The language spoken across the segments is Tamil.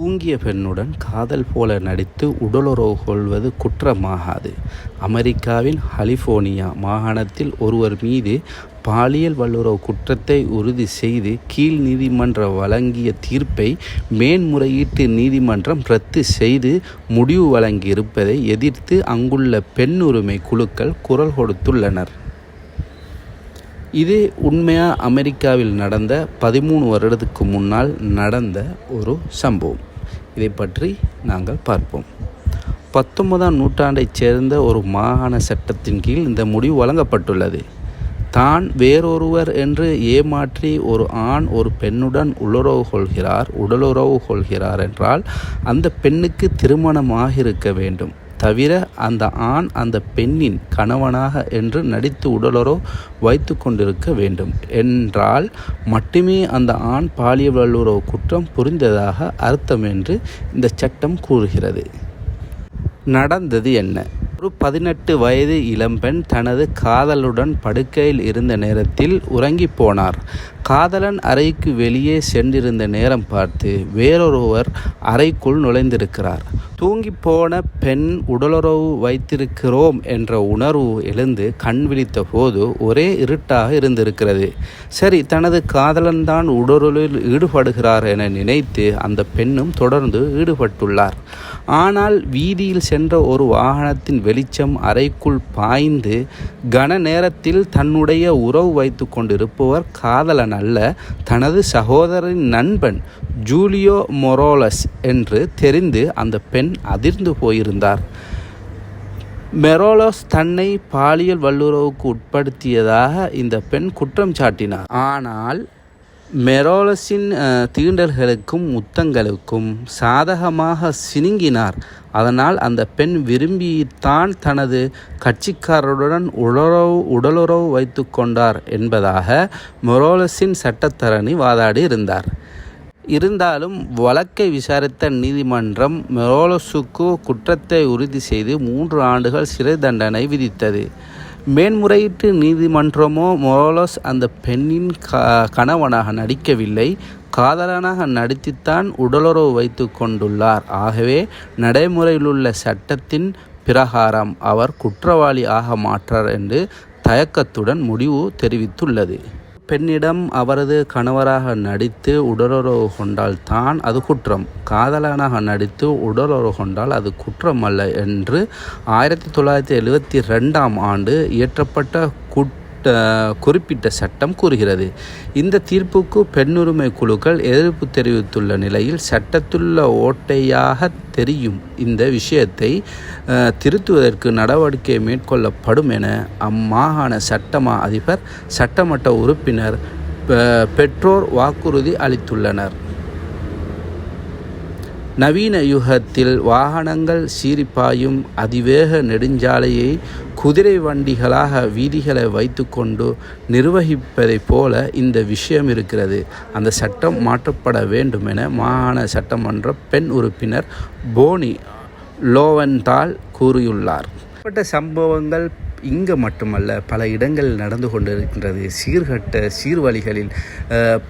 தூங்கிய பெண்ணுடன் காதல் போல நடித்து உடலுறவு கொள்வது குற்றமாகாது. அமெரிக்காவின் கலிஃபோர்னியா மாகாணத்தில் ஒருவர் மீது பாலியல் வல்லுறவு குற்றத்தை உறுதி செய்து கீழ் நீதிமன்றம் வழங்கிய தீர்ப்பை மேன்முறையீட்டு நீதிமன்றம் ரத்து செய்து முடிவு வழங்கியிருப்பதை எதிர்த்து அங்குள்ள பெண் உரிமை குழுக்கள் குரல் கொடுத்துள்ளனர். இது உண்மையாக அமெரிக்காவில் நடந்த பதிமூணு வருடத்துக்கு முன்னால் நடந்த ஒரு சம்பவம். இதை பற்றி நாங்கள் பார்ப்போம். பத்தொன்பதாம் நூற்றாண்டைச் சேர்ந்த ஒரு மாகாண சட்டத்தின் கீழ் இந்த முடிவு வழங்கப்பட்டுள்ளது. தான் வேறொருவர் என்று ஏமாற்றி ஒரு ஆண் ஒரு பெண்ணுடன் உள்ளுறவு கொள்கிறார் உடலுறவு கொள்கிறார் என்றால் அந்த பெண்ணுக்கு திருமணமாக இருக்க வேண்டும். தவிர அந்த ஆண் அந்த பெண்ணின் கணவனாக என்று நடித்து உடலரோ வைத்து கொண்டிருக்க வேண்டும். என்றால் மட்டுமே அந்த ஆண் பாலியல் வல்லுறவு குற்றம் புரிந்ததாக அர்த்தம் என்று இந்த சட்டம் கூறுகிறது. நடந்தது என்ன? ஒரு பதினெட்டு வயது இளம்பெண் தனது காதலுடன் படுக்கையில் இருந்த நேரத்தில் உறங்கி போனார். காதலன் அறைக்கு வெளியே சென்றிருந்த நேரம் பார்த்து வேறொருவர் அறைக்குள் நுழைந்திருக்கிறார். தூங்கி போன பெண் உடலுறவு வைத்திருக்கிறோம் என்ற உணர்வு எழுந்து கண் விழித்த போது ஒரே இருட்டாக இருந்திருக்கிறது. சரி தனது காதலன் தான் உடலுறவில் ஈடுபடுகிறார் என நினைத்து அந்த பெண்ணும் தொடர்ந்து ஈடுபட்டுள்ளார். ஆனால் வீதியில் சென்ற ஒரு வாகனத்தின் வெளிச்சம் அறைக்குள் பாய்ந்து கன நேரத்தில் தன்னுடைய உறவு வைத்து கொண்டிருப்பவர் காதலன் அல்ல தனது சகோதரின் நண்பன் ஜூலியோ மொரோலஸ் என்று தெரிந்து அந்த பெண் அதிர்ந்து போயிருந்தார். மெரோலோஸ் தன்னை பாலியல் வல்லுறவுக்கு உட்படுத்தியதாக இந்த பெண் குற்றம் சாட்டினார். ஆனால் மெரோலஸின் தீண்டல்களுக்கும் முத்தங்களுக்கும் சாதகமாக சினுங்கினார். அதனால் அந்த பெண் விரும்பித்தான் தனது கட்சிக்காரருடன் உடலுறவு உடலுறவு வைத்து கொண்டார் என்பதாக மெரோலஸின் சட்டத்தரணி வாதாடி இருந்தார். இருந்தாலும் வழக்கை விசாரித்த நீதிமன்றம் மெரோலஸுக்கு குற்றத்தை உறுதி செய்து மூன்று ஆண்டுகள் சிறை தண்டனை விதித்தது. மேன்முறையீட்டு நீதிமன்றமோ மொரோலஸ் அந்த பெண்ணின் க கணவனாக நடிக்கவில்லை. காதலனாக நடித்துத்தான் உடலுறவு வைத்து கொண்டுள்ளார். ஆகவே நடைமுறையிலுள்ள சட்டத்தின் பிரகாரம் அவர் குற்றவாளி ஆக மாற்றார் என்று தயக்கத்துடன் முடிவு தெரிவித்துள்ளது. பெண்ணிடம் அவரது கணவராக நடித்து உடலுறவு கொண்டால் தான் அது குற்றம். காதலனாக நடித்து உடலுறவு கொண்டால் அது குற்றம் அல்ல என்று ஆயிரத்தி தொள்ளாயிரத்தி எழுபத்தி ரெண்டாம் ஆண்டு இயற்றப்பட்ட குட் குறிப்பிட்ட சட்டம் கூறுகிறது. இந்த தீர்ப்புக்கு பெண்ணுரிமை குழுக்கள் எதிர்ப்பு தெரிவித்துள்ள நிலையில் சட்டத்துள்ள ஓட்டையாக தெரியும். இந்த விஷயத்தை திருத்துவதற்கு நடவடிக்கை மேற்கொள்ளப்படும் என அம்மாகாண சட்டமா அதிபர் சட்டமன்ற உறுப்பினர் பெற்றோர் வாக்குறுதி அளித்துள்ளனர். நவீன யுகத்தில் வாகனங்கள் சீரிப்பாயும் அதிவேக நெடுஞ்சாலையை குதிரை வண்டிகளாக வீதிகளை வைத்துக்கொண்டு நிர்வகிப்பதைப் போல இந்த விஷயம் இருக்கிறது. அந்த சட்டம் மாற்றப்பட வேண்டும் என மாகாண சட்டமன்ற பெண் உறுப்பினர் போனி லோவன்தால் கூறியுள்ளார். சம்பவங்கள் இங்கே மட்டுமல்ல பல இடங்களில் நடந்து கொண்டிருக்கின்றது. சீர்கட்ட சீர்வழிகளில்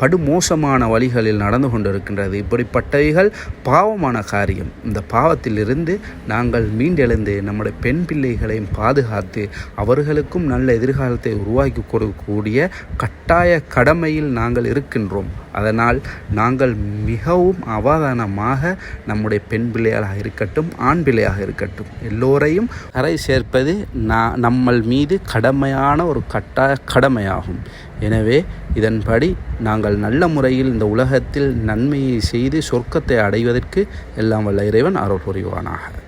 படுமோசமான வழிகளில் நடந்து கொண்டிருக்கின்றது. இப்படிப்பட்டவைகள் பாவமான காரியம். இந்த பாவத்திலிருந்து நாங்கள் மீண்டெழுந்து நம்முடைய பெண் பிள்ளைகளையும் பாதுகாத்து அவர்களுக்கும் நல்ல எதிர்காலத்தை உருவாக்கி கொடுக்கக்கூடிய கட்டாய கடமையில் நாங்கள் இருக்கின்றோம். அதனால் நாங்கள் மிகவும் அவதானமாக நம்முடைய பெண் பிள்ளைகளாக இருக்கட்டும் ஆண் பிள்ளையாக இருக்கட்டும் எல்லோரையும் கரை சேர்ப்பது நான் நம்மள் மீது கடமையான ஒரு கட்டாய கடமையாகும். எனவே இதன்படி நாங்கள் நல்ல முறையில் இந்த உலகத்தில் நன்மையை செய்து சொர்க்கத்தை அடைவதற்கு எல்லாம் வல்ல இறைவன் அருள் புரிவானாக.